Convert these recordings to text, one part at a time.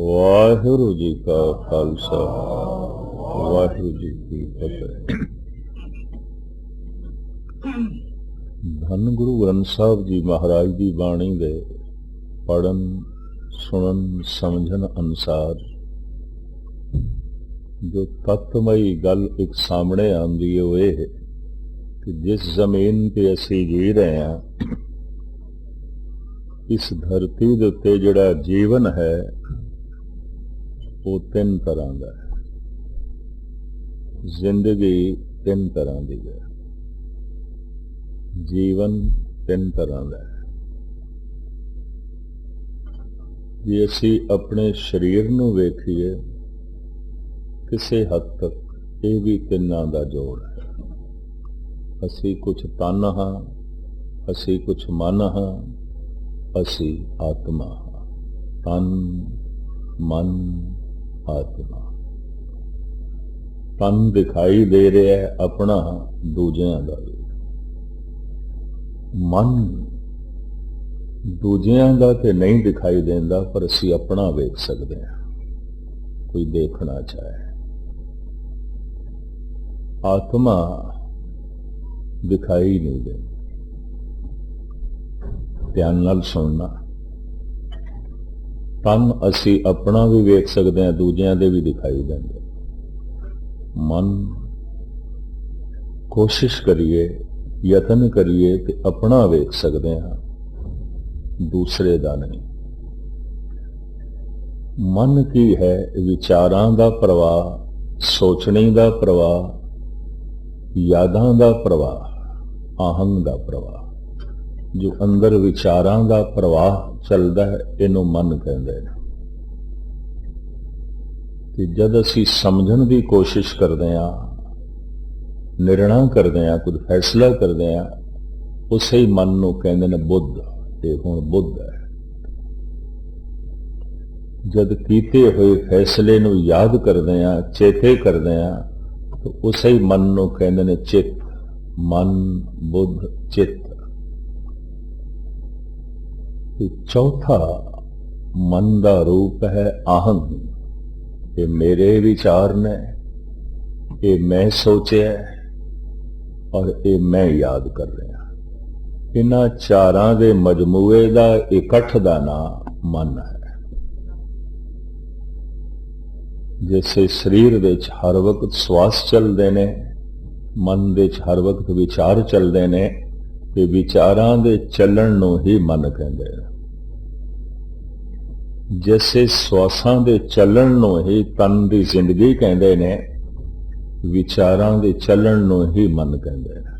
ਵਾਹਿਗੁਰੂ ਜੀ ਕਾ ਖਾਲਸਾ, ਵਾਹਿਗੁਰੂ ਜੀ ਕੀ ਫਤਿਹ। ਧੰਨ ਗੁਰੂ ਗ੍ਰੰਥ ਸਾਹਿਬ ਜੀ ਮਹਾਰਾਜ ਦੀ ਬਾਣੀ ਦੇ ਪੜਨ ਸੁਣਨ, ਸਮਝਣ ਅਨੁਸਾਰ ਜੋ ਤਤਮਈ ਗੱਲ ਇੱਕ ਸਾਹਮਣੇ ਆਉਂਦੀ ਹੈ, ਉਹ ਇਹ ਕਿ ਜਿਸ ਜ਼ਮੀਨ ਤੇ ਅਸੀਂ ਜੀ ਰਹੇ ਹਾਂ, ਇਸ ਧਰਤੀ ਦੇ ਉੱਤੇ ਜਿਹੜਾ ਜੀਵਨ ਹੈ ਉਹ ਤਿੰਨ ਤਰ੍ਹਾਂ ਦਾ ਹੈ। ਜ਼ਿੰਦਗੀ ਤਿੰਨ ਤਰ੍ਹਾਂ ਦੀ ਹੈ। ਜੀਵਨ ਤਿੰਨ ਤਰ੍ਹਾਂ ਦਾ ਹੈ। ਜੇ ਅਸੀਂ ਆਪਣੇ ਸਰੀਰ ਨੂੰ ਵੇਖੀਏ, ਕਿਸੇ ਹੱਦ ਤੱਕ ਇਹ ਵੀ ਤਿੰਨਾਂ ਦਾ ਜੋੜ ਹੈ। ਅਸੀਂ ਕੁਝ ਤਨ ਹਾਂ, ਅਸੀਂ ਕੁਝ ਮਨ ਹਾਂ, ਅਸੀਂ ਆਤਮਾ ਹਾਂ। ਤਨ, ਮਨ ਆਤਮਾ। ਤਨ ਦਿਖਾਈ ਦੇ ਰਿਹਾ ਹੈ ਆਪਣਾ, ਦੂਜਿਆਂ ਦਾ ਵੀ। ਮਨ ਦੂਜਿਆਂ ਦਾ ਤੇ ਨਹੀਂ ਦਿਖਾਈ ਦਿੰਦਾ, ਪਰ ਅਸੀਂ ਆਪਣਾ ਵੇਖ ਸਕਦੇ ਹਾਂ। ਕੋਈ ਦੇਖਣਾ ਚਾਹੇ। ਆਤਮਾ ਦਿਖਾਈ ਨਹੀਂ ਦਿੰਦੀ। ਧਿਆਨ ਨਾਲ ਸੁਣਨਾ। ਤਨ ਅਸੀਂ ਆਪਣਾ ਵੀ ਵੇਖ ਸਕਦੇ ਹਾਂ, ਦੂਜਿਆਂ ਦੇ ਵੀ ਦਿਖਾਈ ਦਿੰਦੇ ਮਨ ਕੋਸ਼ਿਸ਼ ਕਰੀਏ, ਯਤਨ ਕਰੀਏ ਕਿ ਆਪਣਾ ਵੇਖ ਸਕਦੇ ਹਾਂ, ਦੂਸਰੇ ਦਾ ਨਹੀਂ। ਮਨ ਕੀ ਹੈ? ਵਿਚਾਰਾਂ ਦਾ ਪ੍ਰਵਾਹ, ਸੋਚਣੀ ਦਾ ਪ੍ਰਵਾਹ, ਯਾਦਾਂ ਦਾ ਪ੍ਰਵਾਹ, ਆਹੰਗ ਦਾ ਪ੍ਰਵਾਹ। ਜੋ ਅੰਦਰ ਵਿਚਾਰਾਂ ਦਾ ਪ੍ਰਵਾਹ ਚੱਲਦਾ ਹੈ, ਇਹਨੂੰ ਮਨ ਕਹਿੰਦੇ ਨੇ। ਤੇ ਜਦ ਅਸੀਂ ਸਮਝਣ ਦੀ ਕੋਸ਼ਿਸ਼ ਕਰਦੇ ਹਾਂ, ਨਿਰਣਾ ਕਰਦੇ ਹਾਂ, ਕੁਝ ਫੈਸਲਾ ਕਰਦੇ ਹਾਂ, ਉਸੇ ਹੀ ਮਨ ਨੂੰ ਕਹਿੰਦੇ ਨੇ ਬੁੱਧ ਤੇ ਹੁਣ ਬੁੱਧ ਹੈ। ਜਦ ਕੀਤੇ ਹੋਏ ਫੈਸਲੇ ਨੂੰ ਯਾਦ ਕਰਦੇ ਹਾਂ, ਚੇਤੇ ਕਰਦੇ ਹਾਂ, ਤਾਂ ਉਸੇ ਹੀ ਮਨ ਨੂੰ ਕਹਿੰਦੇ ਨੇ ਚਿੱਤ। ਮਨ, ਬੁੱਧ, ਚਿੱਤ। ਤੇ ਚੌਥਾ ਮਨ ਦਾ ਰੂਪ ਹੈ ਆਹੰ ਇਹ ਮੇਰੇ ਵਿਚਾਰ ਨੇ, ਇਹ ਮੈਂ ਸੋਚਿਆ ਔਰ ਇਹ ਮੈਂ ਯਾਦ ਕਰ ਰਿਹਾ ਇਹਨਾਂ ਚਾਰਾਂ ਦੇ ਮਜਮੂਏ ਦਾ ਇਕੱਠ ਦਾ ਨਾਮ ਮਨ ਹੈ। ਜਿਵੇਂ ਸਰੀਰ ਵਿੱਚ ਹਰ ਵਕਤ ਸਵਾਸ ਚੱਲਦੇ ਨੇ, ਮਨ ਵਿੱਚ ਹਰ ਵਕਤ ਵਿਚਾਰ ਚੱਲਦੇ ਨੇ ਤੇ ਵਿਚਾਰਾਂ ਦੇ ਚੱਲਣ ਨੂੰ ਹੀ ਮਨ ਕਹਿੰਦੇ ਨੇ ਜਿਵੇਂ ਸਵਾਸਾਂ ਦੇ ਚੱਲਣ ਨੂੰ ਹੀ ਤਨ ਦੀ ਜ਼ਿੰਦਗੀ ਕਹਿੰਦੇ ਨੇ, ਵਿਚਾਰਾਂ ਦੇ ਚੱਲਣ ਨੂੰ ਹੀ ਮਨ ਕਹਿੰਦੇ ਨੇ।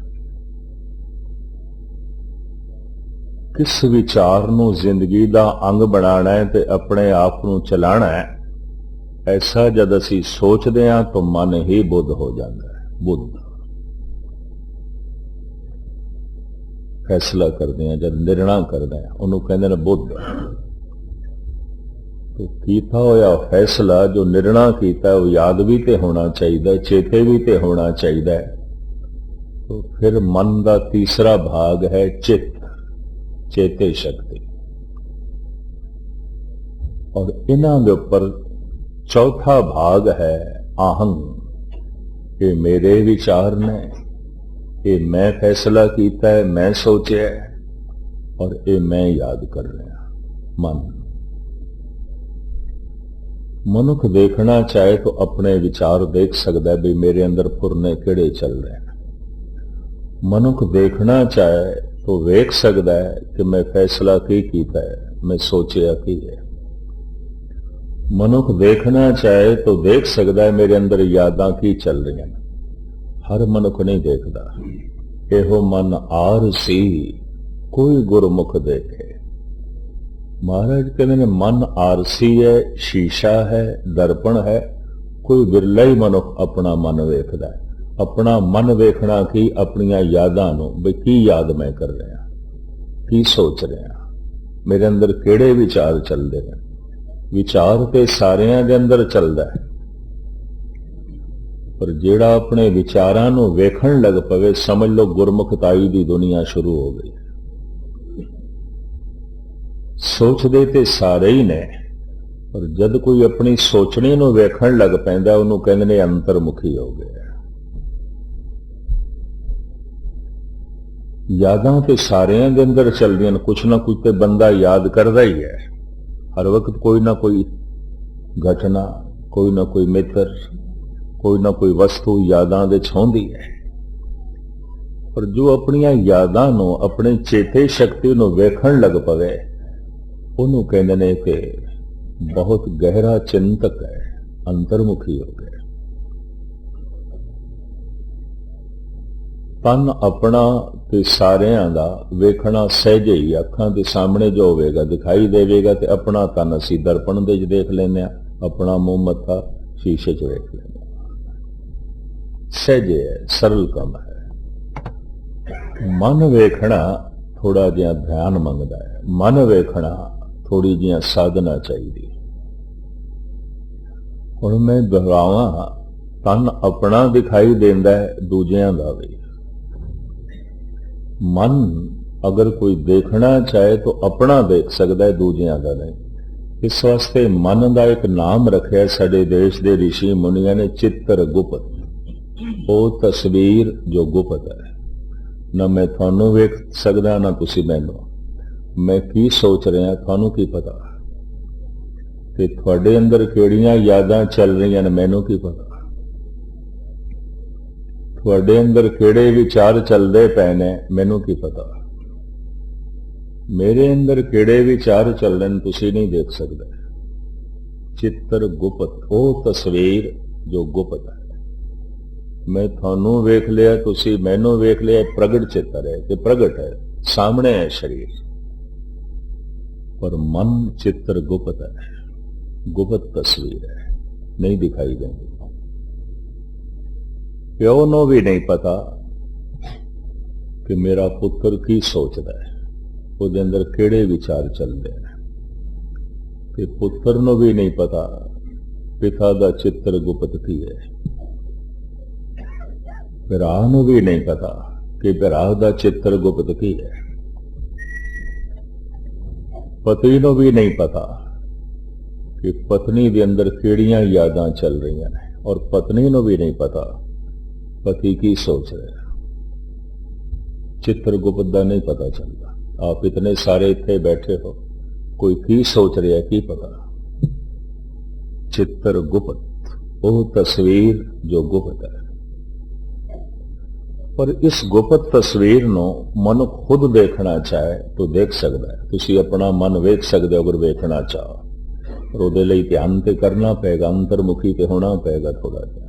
ਕਿਸ ਵਿਚਾਰ ਨੂੰ ਜ਼ਿੰਦਗੀ ਦਾ ਅੰਗ ਬਣਾਉਣਾ ਹੈ ਤੇ ਆਪਣੇ ਆਪ ਨੂੰ ਚਲਾਉਣਾ ਹੈ, ਐਸਾ ਜਦ ਅਸੀਂ ਸੋਚਦੇ ਹਾਂ ਤਾਂ ਮਨ ਹੀ ਬੁੱਧ ਹੋ ਜਾਂਦਾ ਹੈ, ਬੁੱਧ। ਫੈਸਲਾ ਕਰਦੇ ਹਾਂ ਜਦ ਨਿਰਣਾ ਕਰਦਾ ਹੈ, ਉਹਨੂੰ ਕਹਿੰਦੇ ਨੇ ਬੁੱਧ। ਤੋ ਕੀਤਾ ਹੋਇਆ? ਫੈਸਲਾ ਜੋ ਨਿਰਣਾ ਕੀਤਾ, ਉਹ ਯਾਦ ਵੀ ਤੇ ਹੋਣਾ ਚਾਹੀਦਾ, ਚੇਤੇ ਵੀ ਤੇ ਹੋਣਾ ਚਾਹੀਦਾ ਹੈ। ਤੋ ਫਿਰ ਮਨ ਦਾ ਤੀਸਰਾ ਭਾਗ ਹੈ ਚਿੱਤ, ਚੇਤੇ ਸ਼ਕਤੀ। ਔਰ ਇਹਨਾਂ ਦੇ ਉੱਪਰ ਚੌਥਾ ਭਾਗ ਹੈ ਆਹੰ ਇਹ ਮੇਰੇ ਵਿਚਾਰ ਨੇ। ਇਹ ਮੈਂ ਫੈਸਲਾ ਕੀਤਾ ਹੈ, ਮੈਂ ਸੋਚਿਆ ਹੈ ਔਰ ਇਹ ਮੈਂ ਯਾਦ ਕਰ ਰਿਹਾ ਮਨ। ਮਨੁੱਖ ਦੇਖਣਾ ਚਾਹੇ ਤਾਂ ਆਪਣੇ ਵਿਚਾਰ ਦੇਖ ਸਕਦਾ ਵੀ ਮੇਰੇ ਅੰਦਰ ਫੁਰਨੇ ਕਿਹੜੇ ਚੱਲ ਰਹੇ ਨੇ ਮਨੁੱਖ ਦੇਖਣਾ ਚਾਹੇ ਤਾਂ ਵੇਖ ਸਕਦਾ ਹੈ ਕਿ ਮੈਂ ਫੈਸਲਾ ਕੀ ਕੀਤਾ ਹੈ, ਮੈਂ ਸੋਚਿਆ ਕੀ ਹੈ। ਮਨੁੱਖ ਦੇਖਣਾ ਚਾਹੇ ਤਾਂ ਦੇਖ ਸਕਦਾ ਹੈ ਮੇਰੇ ਅੰਦਰ ਯਾਦਾਂ ਕੀ ਚੱਲ ਰਹੀਆਂ ਨੇ ਹਰ ਮਨੁੱਖ ਨਹੀਂ ਦੇਖਦਾ। ਇਹੋ ਮਨ ਆਰ ਸੀ, ਕੋਈ ਗੁਰਮੁਖ ਦੇਖੇ। ਮਹਾਰਾਜ ਕਹਿੰਦੇ ਨੇ, ਮਨ ਆਰਸੀ ਹੈ, ਸ਼ੀਸ਼ਾ ਹੈ, ਦਰਪਣ ਹੈ, ਕੋਈ ਵਿਰਲਾ ਹੀ ਮਨੁੱਖ ਆਪਣਾ ਮਨ ਵੇਖਦਾ ਹੈ। ਆਪਣਾ ਮਨ ਵੇਖਣਾ ਕੀ? ਆਪਣੀਆਂ ਯਾਦਾਂ ਨੂੰ, ਵੀ ਕੀ ਯਾਦ ਮੈਂ ਕਰ ਰਿਹਾ ਕੀ ਸੋਚ ਰਿਹਾ ਮੇਰੇ ਅੰਦਰ ਕਿਹੜੇ ਵਿਚਾਰ ਚੱਲਦੇ ਨੇ? ਵਿਚਾਰ ਤੇ ਸਾਰਿਆਂ ਦੇ ਅੰਦਰ ਚੱਲਦਾ ਹੈ। ਪਰ ਜਿਹੜਾ ਆਪਣੇ ਵਿਚਾਰਾਂ ਨੂੰ ਵੇਖਣ ਲੱਗ ਪਵੇ, ਸਮਝ ਲਓ ਗੁਰਮੁਖਤਾਈ ਦੀ ਦੁਨੀਆ ਸ਼ੁਰੂ ਹੋ ਗਈ। ਸੋਚਦੇ ਤੇ ਸਾਰੇ ਹੀ ਨੇ, ਪਰ ਜਦ ਕੋਈ ਆਪਣੀ ਸੋਚਣੀ ਨੂੰ ਵੇਖਣ ਲੱਗ ਪੈਂਦਾ, ਉਹਨੂੰ ਕਹਿੰਦੇ ਨੇ ਅੰਤਰਮੁਖੀ ਹੋ ਗਿਆ। ਯਾਦਾਂ ਤੇ ਸਾਰਿਆਂ ਦੇ ਅੰਦਰ ਚੱਲਦੀਆਂ ਨੇ, ਕੁਛ ਨਾ ਕੁਛ ਤੇ ਬੰਦਾ ਯਾਦ ਕਰਦਾ ਹੀ ਹੈ। ਹਰ ਵਕਤ ਕੋਈ ਨਾ ਕੋਈ ਘਟਨਾ, ਕੋਈ ਨਾ ਕੋਈ ਮਿੱਤਰ ਕੋਈ ਨਾ ਕੋਈ ਵਸਤੂ ਯਾਦਾਂ ਦੇ ਛਾਉਂਦੀ ਹੈ। ਪਰ ਜੋ ਆਪਣੀਆਂ ਯਾਦਾਂ ਨੂੰ, ਆਪਣੇ ਚੇਤੇ ਸ਼ਕਤੀ ਨੂੰ ਵੇਖਣ ਲੱਗ ਪਵੇ, ਉਹਨੂੰ ਕਹਿੰਦੇ ਨੇ ਕਿ ਬਹੁਤ ਗਹਿਰਾ ਚਿੰਤਕ ਹੈ, ਅੰਤਰਮੁਖੀ ਹੋ ਗਿਆ। ਤਨ ਆਪਣਾ ਤੇ ਸਾਰਿਆਂ ਦਾ ਵੇਖਣਾ ਸਹਿਜੇ ਹੀ ਅੱਖਾਂ ਦੇ ਸਾਹਮਣੇ ਜੋ ਹੋਵੇਗਾ ਦਿਖਾਈ ਦੇਵੇਗਾ ਤੇ ਆਪਣਾ ਤਨ ਅਸੀਂ ਦਰਪਣ ਦੇ ਵਿੱਚ ਦੇਖ ਲੈਂਦੇ ਆ ਆਪਣਾ ਮੂੰਹ ਮੱਥਾ ਸ਼ੀਸ਼ੇ 'ਚ ਵੇਖ ਲੈਂਦੇ ਹਾਂ। ਸਹਿਜੇ ਹੈ ਸਰਲ ਕੰਮ ਹੈ। ਮਨ ਵੇਖਣਾ ਥੋੜਾ ਜਿਹਾ ਧਿਆਨ ਮੰਗਦਾ ਹੈ। ਮਨ ਵੇਖਣਾ ਥੋੜੀ ਜਿਹਾ ਸਾਧਨਾ ਚਾਹੀਦੀ ਹੁਣ ਮੈਂ ਦੁਹਰਾਵਾਂ, ਤਨ ਆਪਣਾ ਦਿਖਾਈ ਦਿੰਦਾ ਹੈ, ਦੂਜਿਆਂ ਦਾ ਵੀ। ਮਨ ਅਗਰ ਕੋਈ ਦੇਖਣਾ ਚਾਹੇ ਤਾਂ ਆਪਣਾ ਦੇਖ ਸਕਦਾ ਹੈ, ਦੂਜਿਆਂ ਦਾ ਨਹੀਂ। ਇਸ ਵਾਸਤੇ ਮਨ ਦਾ ਇੱਕ ਨਾਮ ਰੱਖਿਆ ਸਾਡੇ ਦੇਸ਼ ਦੇ ઋષਿ ਮੁਨੀਆਂ ਨੇ, ਚਿੱਤਰ ਗੁਪਤ। ਉਹ ਤਸਵੀਰ ਜੋਗੋ ਪਤਾ ਹੈ। ਨਾ ਮੈਂ ਤੁਹਾਨੂੰ ਵੇਖ ਸਕਦਾ, ਨਾ ਤੁਸੀਂ ਮੈਨੂੰ। ਮੈਂ ਕੀ ਸੋਚ ਰਿਹਾ, ਤੁਹਾਨੂੰ ਕੀ ਪਤਾ? ਤੇ ਤੁਹਾਡੇ ਅੰਦਰ ਕਿਹੜੀਆਂ ਯਾਦਾਂ ਚੱਲ ਰਹੀਆਂ ਨੇ, ਮੈਨੂੰ ਕੀ ਪਤਾ? ਤੁਹਾਡੇ ਅੰਦਰ ਕਿਹੜੇ ਵਿਚਾਰ ਚੱਲਦੇ ਪਏ ਨੇ, ਮੈਨੂੰ ਕੀ ਪਤਾ? ਮੇਰੇ ਅੰਦਰ ਕਿਹੜੇ ਵਿਚਾਰ ਚੱਲਦੇ ਨੇ, ਤੁਸੀਂ ਨਹੀਂ ਦੇਖ ਸਕਦੇ। ਚਿੱਤਰ ਗੁਪਤ, ਉਹ ਤਸਵੀਰ ਜੋ ਗੁਪਤ ਹੈ। ਮੈਂ ਤੁਹਾਨੂੰ ਵੇਖ ਲਿਆ, ਤੁਸੀਂ ਮੈਨੂੰ ਵੇਖ ਲਿਆ ਪ੍ਰਗਟ ਚਿੱਤਰ ਹੈ ਤੇ ਪ੍ਰਗਟ ਹੈ, ਸਾਹਮਣੇ ਹੈ ਸ਼ਰੀਰ। ਪਰ ਮਨ ਚਿੱਤਰ ਗੁਪਤ ਹੈ, ਗੁਪਤ ਤਸਵੀਰ ਹੈ, ਨਹੀਂ ਦਿਖਾਈ ਦਿੰਦੀ। ਪਿਓ ਨੂੰ ਵੀ ਨਹੀਂ ਪਤਾ ਕਿ ਮੇਰਾ ਪੁੱਤਰ ਕੀ ਸੋਚਦਾ ਹੈ, ਉਹਦੇ ਅੰਦਰ ਕਿਹੜੇ ਵਿਚਾਰ ਚੱਲਦੇ ਨੇ ਤੇ ਪੁੱਤਰ ਨੂੰ ਵੀ ਨਹੀਂ ਪਤਾ, ਪਿਤਾ ਦਾ ਚਿੱਤਰ ਗੁਪਤ ਕੀ ਹੈ। ਭਰਾ ਨੂੰ ਵੀ ਨਹੀਂ ਪਤਾ ਕਿ ਭਰਾ ਦਾ ਚਿੱਤਰ ਗੁਪਤ ਕੀ ਹੈ। ਪਤੀ ਨੂੰ ਵੀ ਨਹੀਂ ਪਤਾ ਕਿ ਪਤਨੀ ਦੇ ਅੰਦਰ ਕਿਹੜੀਆਂ ਯਾਦਾਂ ਚੱਲ ਰਹੀਆਂ ਨੇ ਔਰ ਪਤਨੀ ਨੂੰ ਵੀ ਨਹੀਂ ਪਤਾ ਪਤੀ ਕੀ ਸੋਚ ਰਿਹਾ ਚਿੱਤਰ ਗੁਪਤ ਦਾ ਨਹੀਂ ਪਤਾ ਚੱਲਦਾ। ਆਪ ਇਤਨੇ ਸਾਰੇ ਇੱਥੇ ਬੈਠੇ ਹੋ, ਕੋਈ ਕੀ ਸੋਚ ਰਿਹਾ ਕੀ ਪਤਾ? ਚਿੱਤਰ ਗੁਪਤ, ਉਹ ਤਸਵੀਰ ਜੋ ਗੁਪਤ ਹੈ। ਪਰ ਇਸ ਗੁਪਤ ਤਸਵੀਰ ਨੂੰ ਮਨੁੱਖ ਖੁਦ ਦੇਖਣਾ ਚਾਹੇ ਤਾਂ ਦੇਖ ਸਕਦਾ ਹੈ। ਤੁਸੀਂ ਆਪਣਾ ਮਨ ਵੇਖ ਸਕਦੇ ਹੋ ਅਗਰ ਵੇਖਣਾ ਚਾਹੋ। ਪਰ ਉਹਦੇ ਲਈ ਧਿਆਨ ਤੇ ਕਰਨਾ ਪਏਗਾ, ਅੰਤਰਮੁਖੀ ਤੇ ਹੋਣਾ ਪਏਗਾ ਥੋੜਾ ਜਿਹਾ।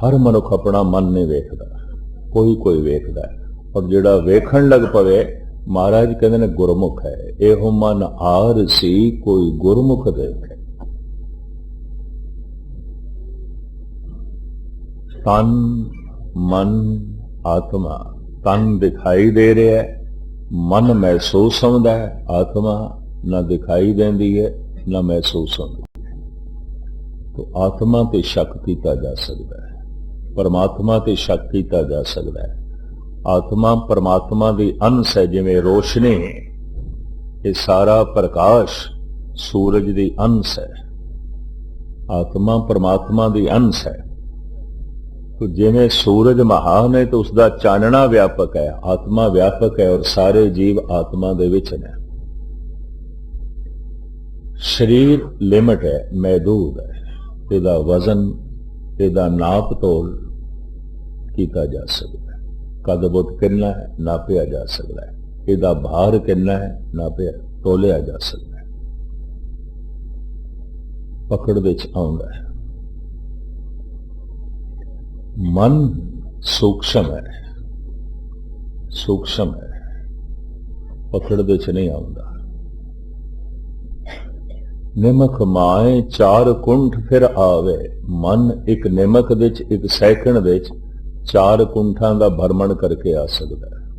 ਹਰ ਮਨੁੱਖ ਆਪਣਾ ਮਨ ਨਹੀਂ ਵੇਖਦਾ, ਕੋਈ ਕੋਈ ਵੇਖਦਾ ਔਰ ਜਿਹੜਾ ਵੇਖਣ ਲੱਗ ਪਵੇ, ਮਹਾਰਾਜ ਕਹਿੰਦੇ ਨੇ ਗੁਰਮੁਖ ਹੈ। ਇਹੋ ਮਨ ਆਰ ਸੀ, ਕੋਈ ਗੁਰਮੁਖ ਦੇਖੇ। ਤਨ ਮਨ ਆਤਮਾ ਤਨ ਦਿਖਾਈ ਦੇ ਰਿਹਾ ਹੈ। ਮਨ ਮਹਿਸੂਸ ਹੁੰਦਾ ਹੈ, ਆਤਮਾ ਨਾ ਦਿਖਾਈ ਦਿੰਦੀ ਹੈ, ਨਾ ਮਹਿਸੂਸ ਹੁੰਦੀ ਹੈ। ਤੋ ਆਤਮਾ ਤੇ ਸ਼ੱਕ ਕੀਤਾ ਜਾ ਸਕਦਾ ਹੈ। ਪਰਮਾਤਮਾ ਤੇ ਸ਼ੱਕ ਕੀਤਾ ਜਾ ਸਕਦਾ ਹੈ। ਆਤਮਾ ਪਰਮਾਤਮਾ ਦੀ ਅੰਸ਼ ਹੈ, ਜਿਵੇਂ ਰੋਸ਼ਨੀ ਇਹ ਸਾਰਾ ਪ੍ਰਕਾਸ਼ ਸੂਰਜ ਦੀ ਅੰਸ਼ ਹੈ। ਆਤਮਾ ਪਰਮਾਤਮਾ ਦੀ ਅੰਸ਼ ਹੈ। ਤੋ ਜਿਵੇਂ ਸੂਰਜ ਮਹਾਨ ਹੈ ਤਾਂ ਉਸ ਦਾ ਚਾਨਣਾ ਵਿਆਪਕ ਹੈ, ਆਤਮਾ ਵਿਆਪਕ ਹੈ ਔਰ ਸਾਰੇ ਜੀਵ ਆਤਮਾ ਦੇ ਵਿੱਚ ਨੇ। ਸਰੀਰ ਲਿਮਟ ਹੈ, ਮਹਦੂਦ ਹੈ, ਇਹਦਾ ਵਜ਼ਨ, ਇਹਦਾ ਨਾਪ ਤੋਲ ਕੀਤਾ ਜਾ ਸਕਦਾ ਹੈ। ਕਦ ਬੁੱਧ ਕਿੰਨਾ ਹੈ, ਨਾਪਿਆ ਜਾ ਸਕਦਾ ਹੈ। ਇਹਦਾ ਭਾਰ ਕਿੰਨਾ ਹੈ, ਨਾਪਿਆ, ਤੋਲਿਆ ਜਾ ਸਕਦਾ ਹੈ। ਪਕੜ ਵਿੱਚ ਆਉਂਦਾ ਹੈ। ਮਨ ਸੂਖਸ਼ਮ ਹੈ। ਸੂਖਸ਼ਮ ਹੈ। ਪਕੜ ਦੇ ਚ ਨਹੀਂ ਆਉਂਦਾ। ਨਿਮਕ ਮਾਏ ਚਾਰ ਕੁੰਠ ਫਿਰ ਆਵੇ। ਮਨ ਇੱਕ ਨਿਮਕ ਦੇ ਚ ਇੱਕ ਸੈਕਿੰਡ ਵਿੱਚ ਚਾਰ ਕੁੰਠਾਂ ਦਾ ਭਰਮਣ ਕਰਕੇ ਆ ਸਕਦਾ ਹੈ।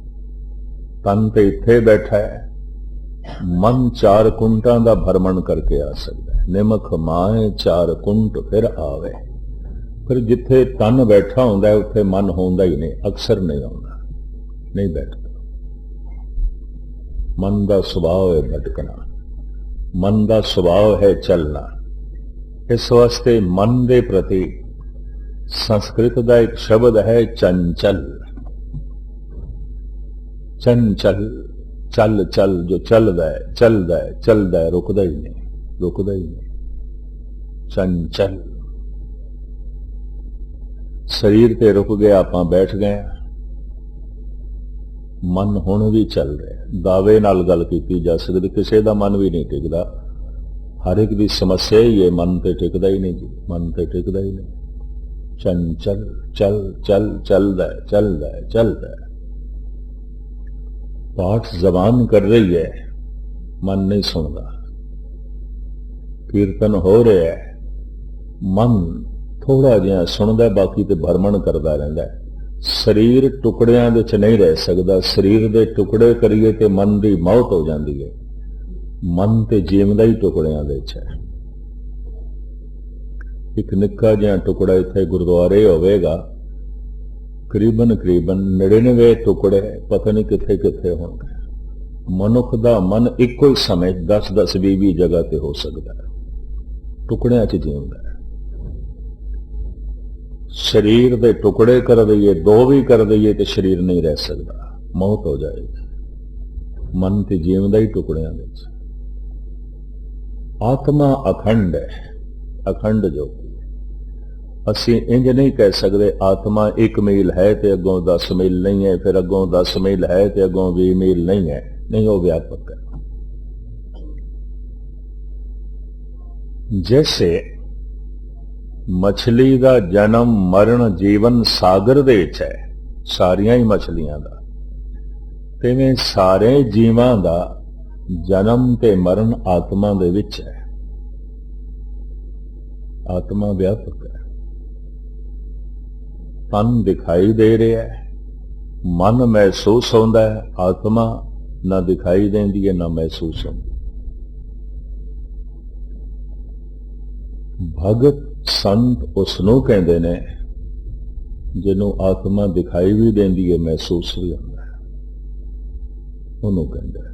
ਤਨ ਤੇ ਇੱਥੇ ਬੈਠਾ ਹੈ। ਮਨ ਚਾਰ ਕੁੰਠਾਂ ਦਾ ਭਰਮਣ ਕਰਕੇ ਆ ਸਕਦਾ ਹੈ। ਨਿਮਕ ਮਾਏ ਚਾਰ ਕੁੰਠ ਫਿਰ ਆਵੇ। ਫਿਰ ਜਿੱਥੇ ਤਨ ਬੈਠਾ ਹੁੰਦਾ, ਉੱਥੇ ਮਨ ਹੁੰਦਾ ਹੀ ਨਹੀਂ, ਅਕਸਰ ਨਹੀਂ ਆਉਂਦਾ, ਨਹੀਂ ਬੈਠਦਾ। ਮਨ ਦਾ ਸੁਭਾਅ ਹੈ ਭਟਕਣਾ, ਮਨ ਦਾ ਸੁਭਾਅ ਹੈ ਚੱਲਣਾ। ਇਸ ਵਾਸਤੇ ਮਨ ਦੇ ਪ੍ਰਤੀ ਸੰਸਕ੍ਰਿਤ ਦਾ ਇੱਕ ਸ਼ਬਦ ਹੈ ਚੰਚਲ। ਚੰਚਲ, ਚੱਲ ਚੱਲ, ਜੋ ਚੱਲਦਾ ਹੈ ਚੱਲਦਾ ਹੈ ਚੱਲਦਾ ਹੈ, ਰੁਕਦਾ ਹੀ ਨਹੀਂ, ਰੁਕਦਾ ਹੀ ਨਹੀਂ। ਚੰਚਲ। ਸਰੀਰ ਤੇ ਰੁਕ ਗਿਆ ਆਪਾਂ ਬੈਠ ਗਏ ਹਾਂ। ਮਨ ਹੁਣ ਵੀ ਚੱਲ ਰਿਹਾ ਦਾਅਵੇ ਨਾਲ ਗੱਲ ਕੀਤੀ ਜਾ ਸਕਦੀ, ਕਿਸੇ ਦਾ ਮਨ ਵੀ ਨਹੀਂ ਟਿਕਦਾ। ਹਰ ਇੱਕ ਦੀ ਸਮੱਸਿਆ ਹੀ ਹੈ ਮਨ ਤੇ ਟਿਕਦਾ ਹੀ ਨਹੀਂ ਜੀ। ਮਨ ਤੇ ਟਿਕਦਾ ਹੀ ਨਹੀਂ। ਚੰਚਲ ਚੱਲ ਚੱਲ ਚੱਲਦਾ ਚੱਲਦਾ ਚੱਲਦਾ ਪਾਠ ਜ਼ਬਾਨ ਕਰ ਰਹੀ ਹੈ। ਮਨ ਨਹੀਂ ਸੁਣਦਾ। ਕੀਰਤਨ ਹੋ ਰਿਹਾ ਹੈ। ਮਨ ਥੋੜਾ ਜਿਹਾ ਸੁਣਦਾ ਬਾਕੀ ਤੇ ਭਰਮਣ ਕਰਦਾ ਰਹਿੰਦਾ ਹੈ। ਸਰੀਰ ਟੁਕੜਿਆਂ ਵਿੱਚ ਨਹੀਂ ਰਹਿ ਸਕਦਾ। ਸਰੀਰ ਦੇ ਟੁਕੜੇ ਕਰੀਏ ਤੇ ਮਨ ਦੀ ਮੌਤ ਹੋ ਜਾਂਦੀ ਹੈ। ਮਨ ਤੇ ਜੀਵਦਾ ਹੀ ਟੁਕੜਿਆਂ ਵਿੱਚ ਹੈ। ਇੱਕ ਨਿੱਕਾ ਜਿਹਾ ਟੁਕੜਾ ਇੱਥੇ ਗੁਰਦੁਆਰੇ ਹੋਵੇਗਾ। ਕਰੀਬਨ ਕਰੀਬਨ 99 ਟੁਕੜੇ, ਪਤਾ ਨਹੀਂ ਕਿੱਥੇ ਕਿੱਥੇ ਹੋਣਗੇ। ਮਨੁੱਖ ਦਾ ਮਨ ਇੱਕੋ ਹੀ ਸਮੇਂ 10 10 20 20 ਜਗ੍ਹਾ ਤੇ ਹੋ ਸਕਦਾ ਹੈ। ਟੁਕੜਿਆਂ 'ਚ ਜਿਉਂਦਾ ਸਰੀਰ ਦੇ ਟੁਕੜੇ ਕਰ ਦਈਏ, ਦੋ ਵੀ ਕਰ ਦਈਏ ਤੇ ਸਰੀਰ ਨਹੀਂ ਰਹਿ ਸਕਦਾ। ਮੌਤ ਹੋ ਜਾਏਗੀ। ਮਨ ਤੇ ਜੀਵਦਾ ਹੀ ਟੁਕੜਿਆਂ ਵਿੱਚ। ਆਤਮਾ ਅਖੰਡ ਹੈ। ਅਖੰਡ ਜੋ ਅਸੀਂ ਇੰਜ ਨਹੀਂ ਕਹਿ ਸਕਦੇ, ਆਤਮਾ 1 ਮੀਲ ਹੈ ਤੇ ਅੱਗੋਂ 10 ਮੀਲ ਨਹੀਂ ਹੈ, ਫਿਰ ਅੱਗੋਂ 10 ਮੀਲ ਹੈ ਤੇ ਅੱਗੋਂ 20 ਮੀਲ ਨਹੀਂ ਹੈ। ਨਹੀਂ, ਉਹ ਵਿਆਪਕ ਹੈ। ਜੈਸੇ ਮੱਛਲੀ ਦਾ ਜਨਮ ਮਰਨ ਜੀਵਨ ਸਾਗਰ ਦੇ ਵਿੱਚ ਹੈ। ਸਾਰੀਆਂ ਹੀ ਮਛਲੀਆਂ ਦਾ। ਤਿਵੇਂ ਸਾਰੇ ਜੀਵਾਂ ਦਾ ਜਨਮ ਤੇ ਮਰਨ ਆਤਮਾ ਦੇ ਵਿੱਚ ਹੈ। ਆਤਮਾ ਵਿਆਪਕ ਹੈ। ਤਨ ਦਿਖਾਈ ਦੇ ਰਿਹਾ ਹੈ। ਮਨ ਮਹਿਸੂਸ ਹੁੰਦਾ ਹੈ। ਆਤਮਾ ਨਾ ਦਿਖਾਈ ਦਿੰਦੀ ਹੈ, ਨਾ ਮਹਿਸੂਸ ਹੁੰਦੀ। ਭਗਤ ਸੰਤ ਉਸ ਨੂੰ ਕਹਿੰਦੇ ਨੇ, ਜਿਹਨੂੰ ਆਤਮਾ ਦਿਖਾਈ ਵੀ ਦਿੰਦੀ ਹੈ, ਮਹਿਸੂਸ ਵੀ ਹੁੰਦਾ ਹੈ। ਉਹਨੂੰ ਕਹਿੰਦੇ ਨੇ।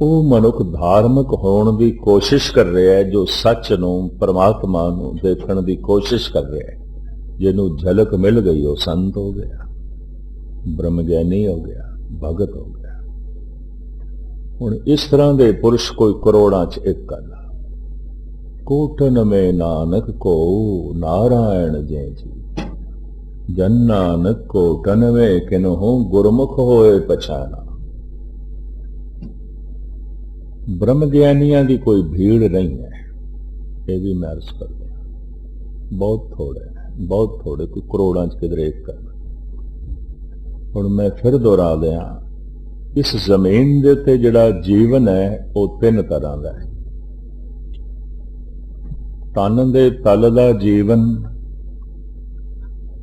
ਉਹ ਮਨੁੱਖ ਧਾਰਮਿਕ ਹੋਣ ਦੀ ਕੋਸ਼ਿਸ਼ ਕਰ ਰਿਹਾ ਹੈ, ਜੋ ਸੱਚ ਨੂੰ, ਪਰਮਾਤਮਾ ਨੂੰ ਦੇਖਣ ਦੀ ਕੋਸ਼ਿਸ਼ ਕਰ ਰਿਹਾ ਹੈ। ਜਿਹਨੂੰ ਝਲਕ ਮਿਲ ਗਈ, ਉਹ ਸੰਤ ਹੋ ਗਿਆ ਬ੍ਰਹਮ ਗਿਆਨੀ ਹੋ ਗਿਆ, ਭਗਤ ਹੋ ਗਿਆ। ਹੁਣ ਇਸ ਤਰ੍ਹਾਂ ਦੇ ਪੁਰਸ਼ ਕੋਈ ਕਰੋੜਾਂ ਚ ਇੱਕ ਗੱਲ ਕੋਟਨ ਮੇ ਨਾਨਕ ਕੋ ਨਾਰਾਇਣ ਜੈ ਜੀ ਜਨ ਨਾਨਕ ਕੋਟਨ ਮੇ ਕਿਨਹੂ ਗੁਰਮੁਖ ਹੋਏ ਪਛਾਨਾ। ਬ੍ਰਹਮ ਗਿਆਨੀਆਂ ਦੀ ਕੋਈ ਭੀੜ ਨਹੀਂ ਹੈ, ਇਹ ਵੀ ਮੈਂ ਅਰਜ਼ ਕਰਦਾ ਬਹੁਤ ਥੋੜੇ ਬਹੁਤ ਥੋੜੇ ਕੋਈ ਕਰੋੜਾਂ ਚ ਕਿਧਰੇ ਇੱਕ ਕਰਨਾ। ਹੁਣ ਮੈਂ ਫਿਰ ਦੁਹਰਾ ਦਿਆਂ, ਇਸ ਜ਼ਮੀਨ ਦੇ ਉੱਤੇ ਜਿਹੜਾ ਜੀਵਨ ਹੈ, ਉਹ ਤਿੰਨ ਤਰ੍ਹਾਂ ਦਾ ਹੈ। ਤਨ ਦੇ ਤਲ ਦਾ ਜੀਵਨ,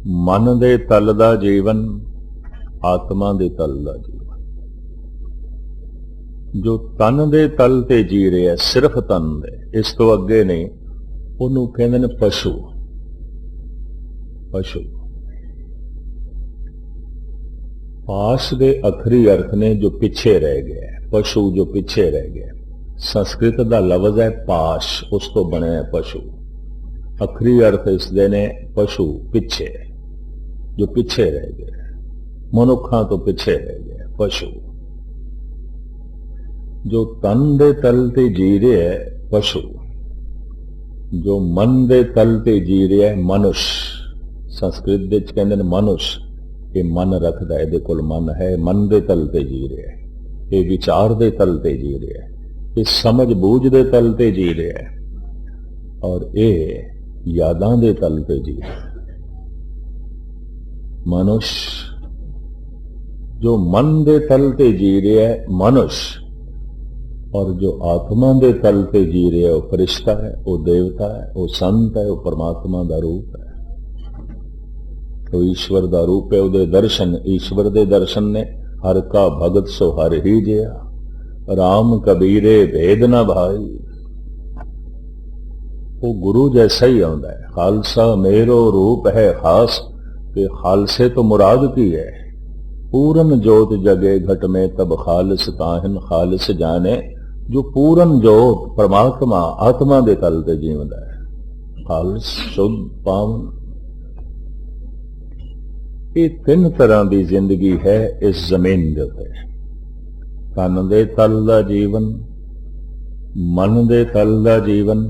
ਮਨ ਦੇ ਤਲ ਦਾ ਜੀਵਨ, ਆਤਮਾ ਦੇ ਤਲ ਦਾ ਜੀਵਨ। ਜੋ ਤਨ ਦੇ ਤਲ ਤੇ ਜੀ ਰਿਹਾ ਸਿਰਫ ਤਨ ਦੇ, ਇਸ ਤੋਂ ਅੱਗੇ ਨੇ ਉਹਨੂੰ ਕਹਿੰਦੇ ਨੇ ਪਸ਼ੂ। ਪਸ਼ੂ। ਪਾਸ਼ ਦੇ ਅਖਰੀ ਅਰਥ ਨੇ ਜੋ ਪਿੱਛੇ ਰਹਿ ਗਿਆ ਪਸ਼ੂ ਜੋ ਪਿੱਛੇ ਰਹਿ ਗਿਆ ਸੰਸਕ੍ਰਿਤ ਦਾ ਲਫ਼ਜ਼ ਹੈ ਪਾਸ਼, ਉਸ ਤੋਂ ਬਣਿਆ ਹੈ ਪਸ਼ੂ। ਅਖਰੀ ਅਰਥ ਇਸ ਦੇ ਨੇ, ਪਸ਼ੂ ਪਿੱਛੇ ਜੋ ਪਿੱਛੇ ਰਹਿ ਗਏ ਮਨੁੱਖਾਂ ਤੋਂ ਪਿੱਛੇ ਰਹਿ ਗਏ ਪਸ਼ੂ। ਜੋ ਤਨ ਦੇ ਤਲ ਤੇ ਜੀ ਰਿਹਾ ਹੈ, ਪਸ਼ੂ। ਜੋ ਮਨ ਦੇ ਤਲ ਤੇ ਜੀ ਰਿਹਾ ਹੈ, ਮਨੁਸ਼। ਸੰਸਕ੍ਰਿਤ ਦੇ ਵਿੱਚ ਕਹਿੰਦੇ ਨੇ ਮਨੁਸ਼ ਇਹ ਮਨ ਰੱਖਦਾ ਇਹਦੇ ਕੋਲ ਮਨ ਹੈ, ਮਨ ਦੇ ਤਲ ਤੇ ਜੀ ਰਿਹਾ ਹੈ। ਇਹ ਵਿਚਾਰ ਦੇ ਤਲ ਤੇ ਜੀ ਰਿਹਾ ਹੈ। ਇਹ ਸਮਝ ਬੂਝ ਦੇ ਤਲ ਤੇ ਜੀ ਰਿਹਾ ਹੈ ਔਰ ਇਹ ਯਾਦਾਂ ਦੇ ਤਲ ਤੇ ਜੀ ਰਿਹਾ ਮਨੁਸ਼, ਜੋ ਮਨ ਦੇ ਤਲ ਤੇ ਜੀ ਰਿਹਾ ਹੈ, ਮਨੁਸ਼, ਔਰ ਜੋ ਆਤਮਾ ਦੇ ਤਲ ਤੇ ਜੀ ਰਿਹਾ ਉਹ ਫਰਿਸ਼ਤਾ ਹੈ, ਉਹ ਦੇਵਤਾ ਹੈ, ਉਹ ਸੰਤ ਹੈ, ਉਹ ਪਰਮਾਤਮਾ ਦਾ ਰੂਪ ਹੈ। ਉਹ ਈਸ਼ਵਰ ਦਾ ਰੂਪ ਹੈ, ਉਹਦੇ ਦਰਸ਼ਨ, ਈਸ਼ਵਰ ਦੇ ਦਰਸ਼ਨ ਨੇ, ਹਰ ਕਾ ਭਗਤ ਸੋ ਹਰ ਹੀ ਜਿਆ। ਰਾਮ ਕਬੀਰੇ ਭੇਦ ਨਾ ਭਾਈ ਉਹ ਗੁਰੂ ਜੈਸਾ ਹੀ ਆਉਂਦਾ ਹੈ। ਖਾਲਸਾ ਮੇਰੋ ਰੂਪ ਹੈ ਖਾਸ ਕਿ ਖਾਲਸੇ ਤੋਂ ਮੁਰਾਦ ਕੀ ਹੈ? ਪੂਰਨ ਜੋਤ ਜਗੇ ਘਟ में ਤਬ ਖਾਲਸ ਤਾਹਨ, ਖਾਲਸ ਜਾਣੇ, ਜੋ ਪੂਰਨ ਜੋਤ ਪਰਮਾਤਮਾ ਆਤਮਾ ਦੇ ਤਲ ਤੇ ਜੀਵਦਾ ਹੈ। ਖਾਲਸ ਸ਼ੁੱਧ ਪਾਵਨ। ਇਹ ਤਿੰਨ ਤਰ੍ਹਾਂ ਦੀ ਜ਼ਿੰਦਗੀ ਹੈ ਇਸ ਜ਼ਮੀਨ ਦੇ ਉੱਤੇ। ਤਨ ਦੇ ਤਲ ਦਾ ਜੀਵਨ ਮਨ ਦੇ ਤਲ ਦਾ ਜੀਵਨ